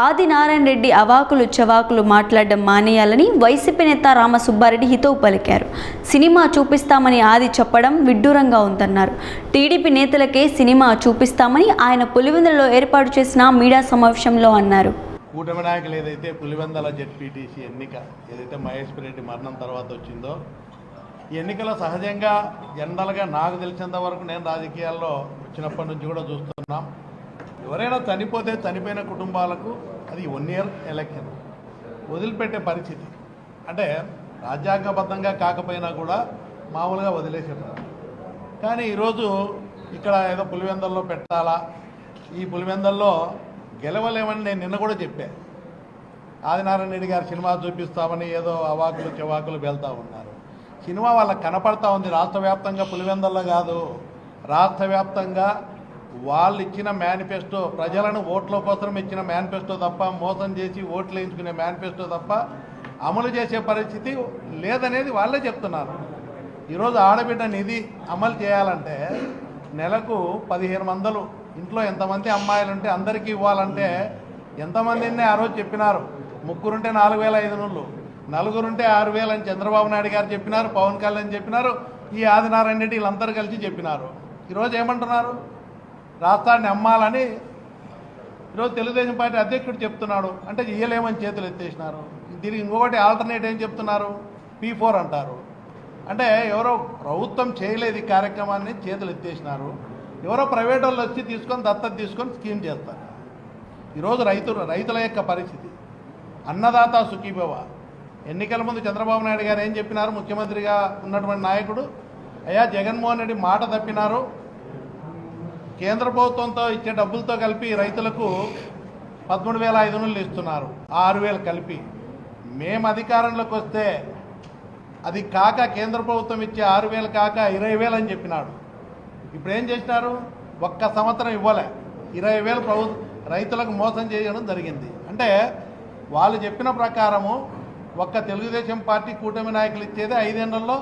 ఆదినారాయణ రెడ్డి అవాకులు చవాకులు మాట్లాడడం మానేయాలని వైసీపీ నేత రామసుబ్బారెడ్డి హితవు పలికారు. సినిమా చూపిస్తామని ఆది చెప్పడం విడ్డూరంగా ఉందన్నారు. టీడీపీ నేతలకే సినిమా చూపిస్తామని ఆయన పులివెందులలో ఏర్పాటు చేసిన మీడియా సమావేశంలో అన్నారు. కూటమి నాయకులు ఏదైతే పులివెందల జెడ్పీటీసీ ఎన్నిక ఏదైతే మహేష్ రెడ్డి మరణం తర్వాత వచ్చిందో ఈ ఎన్నికలో సహజంగా జనరల్గా నాకు తెలిసినంత వరకు నేను రాజకీయాల్లో వచ్చినప్పటి నుంచి కూడా చూస్తున్నాం. ఎవరైనా చనిపోతే చనిపోయిన కుటుంబాలకు అది వన్ ఇయర్ ఎలక్షన్ వదిలిపెట్టే పరిస్థితి. అంటే రాజ్యాంగబద్ధంగా కాకపోయినా కూడా మామూలుగా వదిలేసేటారు కానీ ఈరోజు ఇక్కడ ఏదో పులివెందల్లో పెట్టాలా? ఈ పులివెందల్లో గెలవలేమని నేను నిన్న కూడా చెప్పా. ఆదినారాయణ రెడ్డి గారు సినిమా చూపిస్తామని ఏదో అవాకులు చెవాకులు వెళ్తూ ఉన్నారు. సినిమా వాళ్ళకి కనపడతా ఉంది. రాష్ట్ర వ్యాప్తంగా పులివెందల్లో కాదు. రాష్ట్ర వ్యాప్తంగా వాళ్ళు ఇచ్చిన మేనిఫెస్టో ప్రజలను ఓట్ల కోసం ఇచ్చిన మేనిఫెస్టో తప్ప మోసం చేసి ఓట్లు వేయించుకునే మేనిఫెస్టో తప్ప అమలు చేసే పరిస్థితి లేదనేది వాళ్ళే చెప్తున్నారు. ఈరోజు ఆడబిడ్డ నిధి అమలు చేయాలంటే నెలకు పదిహేను వందలు ఇంట్లో ఎంతమంది అమ్మాయిలు ఉంటే అందరికీ ఇవ్వాలంటే ఎంతమందిని ఆ రోజు చెప్పినారు? ముగ్గురుంటే నాలుగు వేల ఐదు నూళ్ళు నలుగురుంటే ఆరు వేలు అని చంద్రబాబు నాయుడు గారు చెప్పినారు పవన్ కళ్యాణ్ చెప్పినారు ఈ ఆదినారాయణ రెడ్డి వీళ్ళందరూ కలిసి చెప్పినారు. ఈరోజు ఏమంటున్నారు? రాష్ట్రాన్ని అమ్మాలని ఈరోజు తెలుగుదేశం పార్టీ అధ్యక్షుడు చెప్తున్నాడు. అంటే ఇయ్యలేమని చేతులు ఎత్తేసినారు. దీనికి ఇంకొకటి ఆల్టర్నేట్ ఏం చెప్తున్నారు? పీ ఫోర్ అంటారు. అంటే ఎవరో ప్రభుత్వం చేయలేదు ఈ కార్యక్రమాన్ని చేతులు ఎత్తేసినారు. ఎవరో ప్రైవేట్ వాళ్ళు వచ్చి తీసుకొని దత్తత తీసుకొని స్కీమ్ చేస్తారు. ఈరోజు రైతులు రైతుల యొక్క పరిస్థితి. అన్నదాత సుఖీభవ. ఎన్నికల ముందు చంద్రబాబు నాయుడు గారు ఏం చెప్పినారు? ముఖ్యమంత్రిగా ఉన్నటువంటి నాయకుడు అయ్యా జగన్మోహన్ రెడ్డి మాట తప్పినారు. కేంద్ర ప్రభుత్వంతో ఇచ్చే డబ్బులతో కలిపి రైతులకు పదమూడు వేల ఐదు వందలు ఇస్తున్నారు. ఆరు వేలు కలిపి. మేము అధికారంలోకి వస్తే అది కాక కేంద్ర ప్రభుత్వం ఇచ్చే ఆరు వేలు కాక ఇరవై వేలు అని చెప్పినాడు. ఇప్పుడు ఏం చేసినారు? ఒక్క సంవత్సరం ఇవ్వలే. ఇరవై వేలు ప్రభు రైతులకు మోసం చేయడం జరిగింది. అంటే వాళ్ళు చెప్పిన ప్రకారము ఒక్క తెలుగుదేశం పార్టీ కూటమి నాయకులు ఇచ్చేది ఐదేళ్ళలో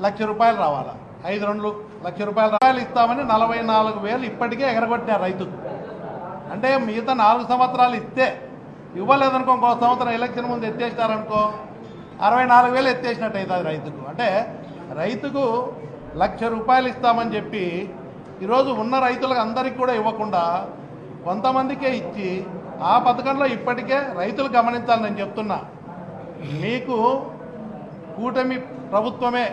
లక్ష రూపాయలు రావాలా? ఐదు రెండు లక్ష రూపాయలు రూపాయలు ఇస్తామని నలభై నాలుగు వేలు ఇప్పటికే ఎగరగొట్టారు రైతుకు అంటే మిగతా నాలుగు సంవత్సరాలు ఇస్తే ఇవ్వలేదనుకో ఇంకో సంవత్సరం ఎలక్షన్ ముందు ఎత్తేసినారనుకో అరవై నాలుగు వేలు ఎత్తేసినట్టు అవుతుంది రైతుకు. అంటే రైతుకు లక్ష రూపాయలు ఇస్తామని చెప్పి ఈరోజు ఉన్న రైతులకు అందరికీ కూడా ఇవ్వకుండా కొంతమందికే ఇచ్చి ఆ పథకంలో ఇప్పటికే రైతులు గమనించాలి నేను చెప్తున్నా. మీకు కూటమి ప్రభుత్వమే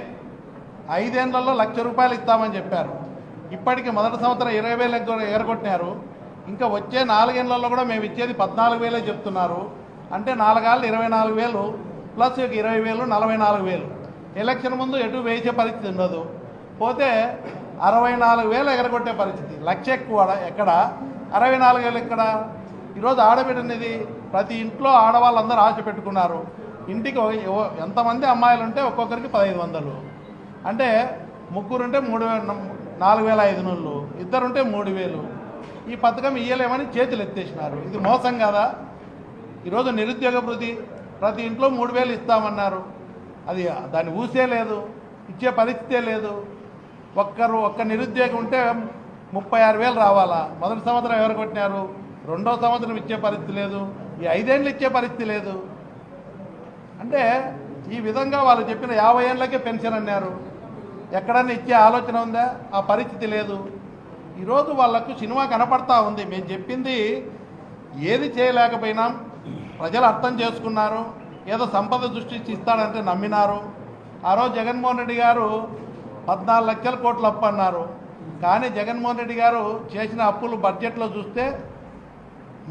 ఐదేళ్ళలో లక్ష రూపాయలు ఇస్తామని చెప్పారు. ఇప్పటికి మొదటి సంవత్సరం ఇరవై వేలు ఎగ్గ- ఎగరగొట్టినారు ఇంకా వచ్చే నాలుగేళ్ళలో కూడా మేము ఇచ్చేది పద్నాలుగు వేలే చెప్తున్నారు. అంటే నాలుగాళ్ళు ఇరవై నాలుగు వేలు ప్లస్ ఇరవై వేలు నలభై నాలుగు వేలు. ఎలక్షన్ ముందు ఎటు వేసే పరిస్థితి ఉండదు. పోతే అరవై నాలుగు వేలు ఎగరగొట్టే పరిస్థితి. లక్ష ఎక్కువ ఎక్కడ? అరవై నాలుగు వేలు ఎక్కడ? ఈరోజు ఆడబిడ్డనిది ప్రతి ఇంట్లో ఆడవాళ్ళందరూ ఆశ పెట్టుకున్నారు. ఇంటికి ఎంతమంది అమ్మాయిలు ఉంటే ఒక్కొక్కరికి పదహైదు వందలు. అంటే ముగ్గురుంటే మూడు నాలుగు వేల ఐదు నూళ్ళు ఇద్దరుంటే మూడు వేలు. ఈ పథకం ఇయ్యలేమని చేతులు ఎత్తేసినారు. ఇది మోసం కదా? ఈరోజు నిరుద్యోగ వృద్ధి ప్రతి ఇంట్లో మూడు వేలు ఇస్తామన్నారు. అది దాన్ని ఊసే లేదు ఇచ్చే పరిస్థితే లేదు. ఒక్కరు ఒక్క నిరుద్యోగం ఉంటే ముప్పై ఆరు వేలు రావాలా? మొదటి సంవత్సరం ఎవరు కొట్టినారు? రెండో సంవత్సరం ఇచ్చే పరిస్థితి లేదు. ఈ ఐదేళ్ళు ఇచ్చే పరిస్థితి లేదు. అంటే ఈ విధంగా వాళ్ళు చెప్పిన యాభై ఏళ్ళకే పెన్షన్ అన్నారు. ఎక్కడన్నా ఇచ్చే ఆలోచన ఉందా? ఆ పరిస్థితి లేదు. ఈరోజు వాళ్ళకు సినిమా కనపడతా ఉంది. మేము చెప్పింది ఏది చేయలేకపోయినాం ప్రజలు అర్థం చేసుకున్నారు. ఏదో సంపద సృష్టించి ఇస్తాడంటే నమ్మినారు. ఆ రోజు జగన్మోహన్ రెడ్డి గారు పద్నాలుగు లక్షల కోట్లు అప్పు అన్నారు. కానీ జగన్మోహన్ రెడ్డి గారు చేసిన అప్పులు బడ్జెట్లో చూస్తే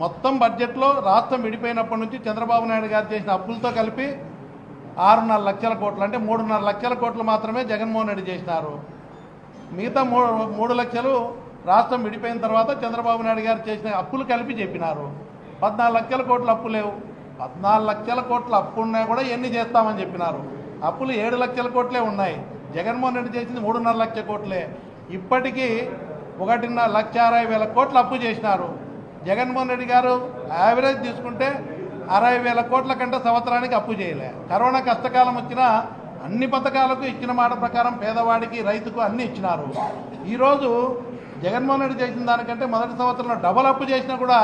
మొత్తం బడ్జెట్లో రాష్ట్రం విడిపోయినప్పటి నుంచి చంద్రబాబు నాయుడు గారు చేసిన అప్పులతో కలిపి ఆరున్నర లక్షల కోట్లు అంటే మూడున్నర లక్షల కోట్లు మాత్రమే జగన్మోహన్ రెడ్డి చేసినారు. మిగతా మూడు మూడు లక్షలు రాష్ట్రం విడిపోయిన తర్వాత చంద్రబాబు నాయుడు గారు చేసిన అప్పులు కలిపి చెప్పినారు. పద్నాలుగు లక్షల కోట్లు అప్పు లేవు. పద్నాలుగు లక్షల కోట్ల అప్పు ఉన్నా కూడా ఎన్ని చేస్తామని చెప్పినారు. అప్పులు ఏడు లక్షల కోట్లే ఉన్నాయి. జగన్మోహన్ రెడ్డి చేసింది మూడున్నర లక్షల కోట్లే. ఇప్పటికీ ఒకటిన్నర లక్ష అరవై వేల కోట్లు అప్పు చేసినారు. జగన్మోహన్ రెడ్డి గారు యావరేజ్ తీసుకుంటే అరవై వేల కోట్ల కంటే సంవత్సరానికి అప్పు చేయలే. కరోనా కష్టకాలం వచ్చినా అన్ని పథకాలకు ఇచ్చిన మాట ప్రకారం పేదవాడికి రైతుకు అన్ని ఇచ్చినారు. ఈరోజు జగన్మోహన్ రెడ్డి చేసిన దానికంటే మొదటి సంవత్సరంలో డబల్ అప్పు చేసినా కూడా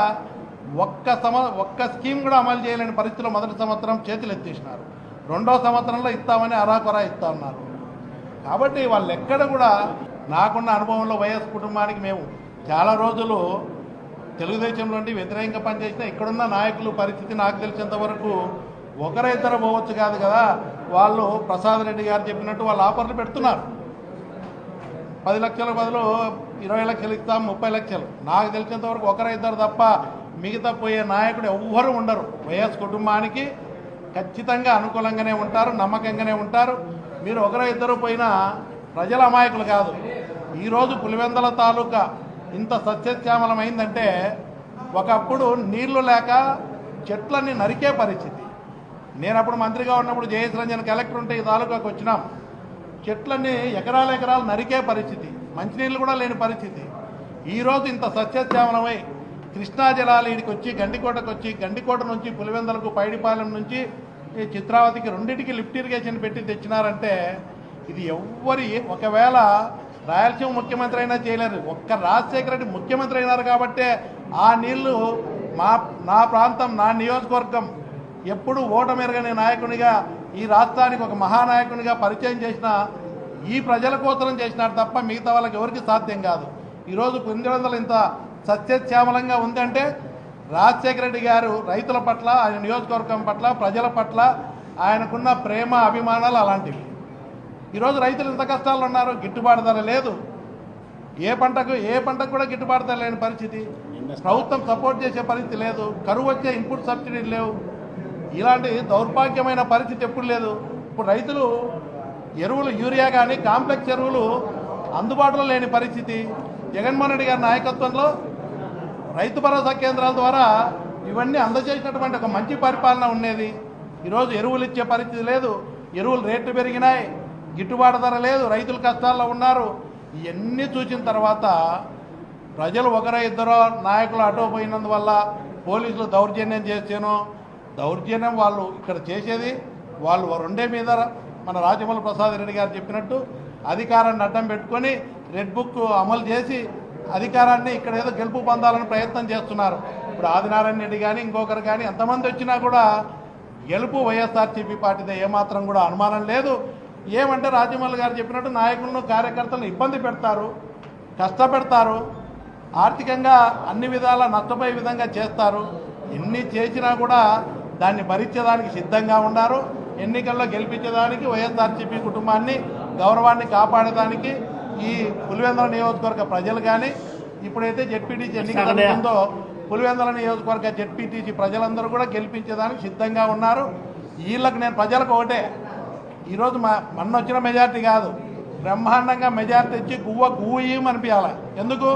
ఒక్క సమ ఒక్క స్కీమ్ కూడా అమలు చేయలేని పరిస్థితిలో మొదటి సంవత్సరం చేతులు ఎత్తేసినారు. రెండో సంవత్సరంలో ఇస్తామని అరాకొరా ఇస్తా ఉన్నారు. కాబట్టి వాళ్ళు ఎక్కడ కూడా నాకున్న అనుభవంలో వైఎస్ కుటుంబానికి మేము చాలా రోజులు తెలుగుదేశం నుండి వ్యతిరేకంగా పనిచేసిన ఇక్కడున్న నాయకులు పరిస్థితి నాకు తెలిసినంత వరకు ఒకరిద్దరు పోవచ్చు కాదు కదా. వాళ్ళు ప్రసాద్ రెడ్డి గారు చెప్పినట్టు వాళ్ళు ఆఫర్లు పెడుతున్నారు. పది లక్షల బదులు ఇరవై లక్షలు ఇస్తాం ముప్పై లక్షలు. నాకు తెలిసినంత వరకు ఒకరిద్దరు తప్ప మిగతా పోయే నాయకుడు ఎవ్వరూ ఉండరు. వైఎస్ కుటుంబానికి ఖచ్చితంగా అనుకూలంగానే ఉంటారు నమ్మకంగానే ఉంటారు. మీరు ఒకరో ఇద్దరు పోయినా ప్రజల అమాయకులు కాదు. ఈరోజు పులివెందల తాలూకా ఇంత సస్యశ్యామలమైందంటే ఒకప్పుడు నీళ్ళు లేక చెట్లన్నీ నరికే పరిస్థితి. నేను అప్పుడు మంత్రిగా ఉన్నప్పుడు జయేష్ రంజన్ కలెక్టర్ ఉంటే ఈ తాలూకాకు వచ్చినాం. చెట్లన్నీ ఎకరాల ఎకరాలు నరికే పరిస్థితి. మంచినీళ్ళు కూడా లేని పరిస్థితి. ఈరోజు ఇంత సస్యశ్యామలమై కృష్ణా జలాలు ఇడికి వచ్చి గండికోటకు వచ్చి గండికోట నుంచి పులివెందలకు పైడిపాలెం నుంచి ఈ చిత్రావతికి రెండింటికి లిఫ్ట్ ఇరిగేషన్ పెట్టి తెచ్చినారంటే ఇది ఎవ్వరి ఒకవేళ రాయలసీమ ముఖ్యమంత్రి అయినా చేయలేరు ఒక్క రాజశేఖర రెడ్డి ముఖ్యమంత్రి అయినారు కాబట్టే ఆ నీళ్ళు మా నా ప్రాంతం నా నియోజకవర్గం ఎప్పుడు ఓటమెరగని నాయకునిగా ఈ రాష్ట్రానికి ఒక మహానాయకునిగా పరిచయం చేసిన ఈ ప్రజల కోసం చేసినారు తప్ప మిగతా వాళ్ళకి ఎవరికి సాధ్యం కాదు. ఈరోజు పుంజవందలు ఇంత సత్యశ్యామలంగా ఉందంటే రాజశేఖర రెడ్డి గారు రైతుల పట్ల ఆయన నియోజకవర్గం పట్ల ప్రజల పట్ల ఆయనకున్న ప్రేమ అభిమానాలు అలాంటివి. ఈరోజు రైతులు ఎంత కష్టాలు ఉన్నారు గిట్టుబాటు ధర లేదు. ఏ పంటకు ఏ పంటకు కూడా గిట్టుబాటు ధర లేని పరిస్థితి. ప్రభుత్వం సపోర్ట్ చేసే పరిస్థితి లేదు. కరువు వచ్చే ఇన్పుట్ సబ్సిడీలు లేవు. ఇలాంటి దౌర్భాగ్యమైన పరిస్థితి ఎప్పుడు లేదు. ఇప్పుడు రైతులు ఎరువులు యూరియా కానీ కాంప్లెక్స్ ఎరువులు అందుబాటులో లేని పరిస్థితి. జగన్మోహన్ రెడ్డి గారి నాయకత్వంలో రైతు భరోసా కేంద్రాల ద్వారా ఇవన్నీ అందజేసినటువంటి ఒక మంచి పరిపాలన ఉండేది. ఈరోజు ఎరువులు ఇచ్చే పరిస్థితి లేదు. ఎరువులు రేట్లు పెరిగినాయి. గిట్టుబాటు ధర లేదు రైతులు కష్టాల్లో ఉన్నారు. ఇవన్నీ చూసిన తర్వాత ప్రజలు ఒకరో ఇద్దరో నాయకులు అటో పోయినందువల్ల పోలీసులు దౌర్జన్యం చేస్తేనో దౌర్జన్యం వాళ్ళు ఇక్కడ చేసేది వాళ్ళు రెండే మీద మన రాజమౌళి ప్రసాద్ రెడ్డి గారు చెప్పినట్టు అధికారాన్ని అడ్డం పెట్టుకొని రెడ్ బుక్ అమలు చేసి అధికారాన్ని ఇక్కడ ఏదో గెలుపు పొందాలని ప్రయత్నం చేస్తున్నారు. ఇప్పుడు ఆదినారాయణ రెడ్డి కానీ ఇంకొకరు కానీ ఎంతమంది వచ్చినా కూడా గెలుపు వైఎస్ఆర్సీపీ పార్టీదే ఏమాత్రం కూడా అనుమానం లేదు. ఏమంటే రాజమౌళి గారు చెప్పినట్టు నాయకులను కార్యకర్తలను ఇబ్బంది పెడతారు కష్టపెడతారు ఆర్థికంగా అన్ని విధాలా నష్టపోయే విధంగా చేస్తారు. ఎన్ని చేసినా కూడా దాన్ని భరించేదానికి సిద్ధంగా ఉన్నారు ఎన్నికల్లో గెలిపించేదానికి వైఎస్ఆర్సీపీ కుటుంబాన్ని గౌరవాన్ని కాపాడేదానికి ఈ పులివెందుల నియోజకవర్గ ప్రజలు కానీ ఇప్పుడైతే జెడ్పీటీసీ ఎన్నిక జరుగుతుందో పులివెందుల నియోజకవర్గ జెడ్పీటీసీ ప్రజలందరూ కూడా గెలిపించేదానికి సిద్ధంగా ఉన్నారు. వీళ్ళకి నేను ప్రజలకు ఒకటే ఈరోజు మా మొన్న వచ్చిన మెజార్టీ కాదు. బ్రహ్మాండంగా మెజార్టీ ఇచ్చి గువ్వ గుయ్యం అనిపించాలి ఎందుకు?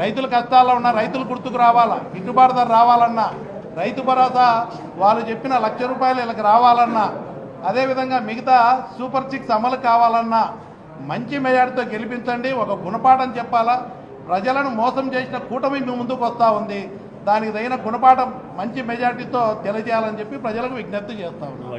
రైతులు కష్టాల్లో ఉన్న రైతులు గుర్తుకు రావాలా? గిట్టుబాటు ధర రావాలన్నా. రైతు భరోసా వాళ్ళు చెప్పిన లక్ష రూపాయలు వీళ్ళకి రావాలన్నా. అదేవిధంగా మిగతా సూపర్ సిక్స్ అమలు కావాలన్నా. మంచి మెజార్టీతో గెలిపించండి. ఒక గుణపాఠం చెప్పాలా? ప్రజలను మోసం చేసిన కూటమి మీ ముందుకు వస్తూ ఉంది. దానికి తగిన గుణపాఠం మంచి మెజార్టీతో తెలియజేయాలని చెప్పి ప్రజలకు విజ్ఞప్తి చేస్తా ఉన్నాం.